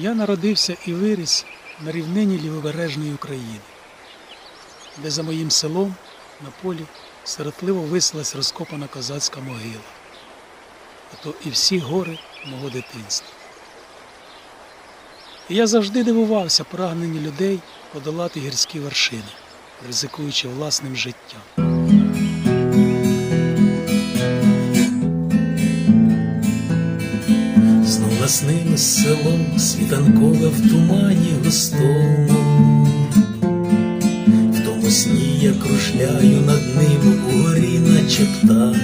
Я народився і виріс на рівнині лівобережної України, де за моїм селом на полі сиротливо висилась розкопана козацька могила, а то і всі гори мого дитинства. І я завжди дивувався прагненню людей подолати гірські вершини, ризикуючи власним життям. Знов наснилось село світанкове в тумані густому, в тому сні я кружляю над ним угорі, наче птах.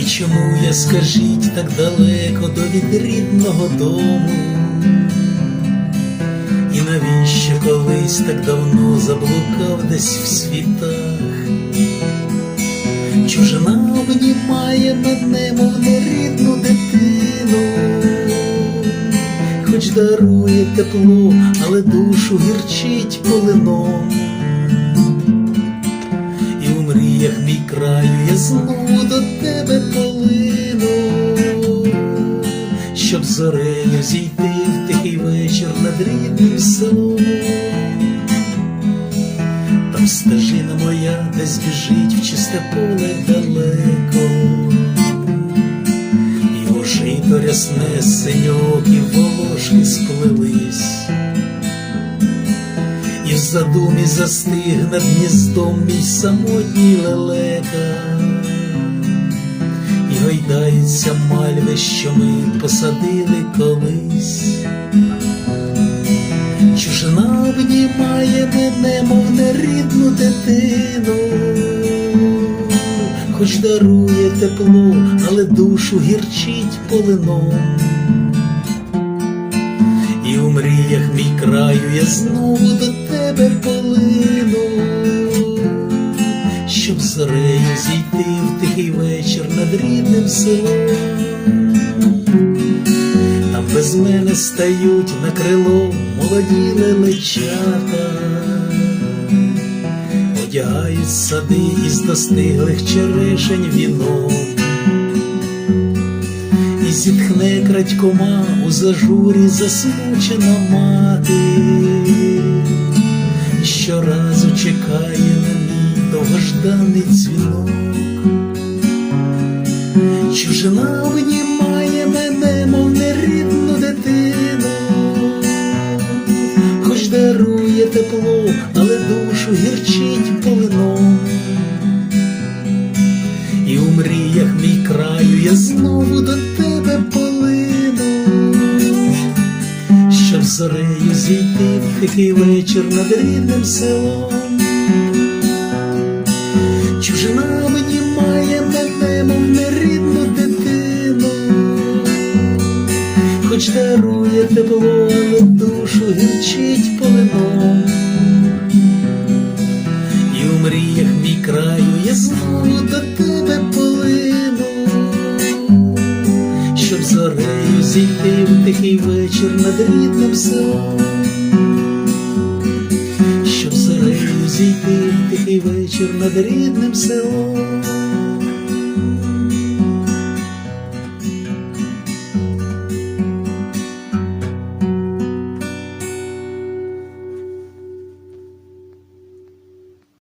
І чому я, скажіть, так далеко до від рідного дому? І навіщо колись так давно заблукав десь в світах? Чужина обнімає мене, мов нерідну хоч дарує тепло, але душу гірчить полином. І у мріях мій краю я знову до тебе полину, щоб зорею зійти в тихий вечір над рідним селом. Там стежина моя десь біжить в чисте поле далеко, рясне синьок і волошки сплелись, і в задумі застиг над гніздом мій самотній лелека, і гойдаються мальви, що ми посадили колись. Чужина обнімає мене, мов нерідну дитину, хоч дарує тепло, але душу гірчить полином. У мріях мій краю я знову до тебе полину, щоб зорею зійти в тихий вечір над рідним селом. Там без мене стають на крило молоді лелечата, одягають сади із достиглих черешень віно, і зітхне крадькома у зажурі засмучена мати, щоразу чекає на мій довгожданий дзвінок. Чужина обнімає мене, мов нерідну дитину, хоч дарує тепло, але душу гірчить полином. І у мріях мій краю я знову до тебе зорею зійти в тихий вечір над рідним селом. Чужина обнімає мене, мов нерідну дитину, хоч дарує тепло, але душу гірчить полином. І у мріях мій краю я знову до зійти в тихий вечір над рідним селом щоб зорею зійти в тихий вечір над рідним селом.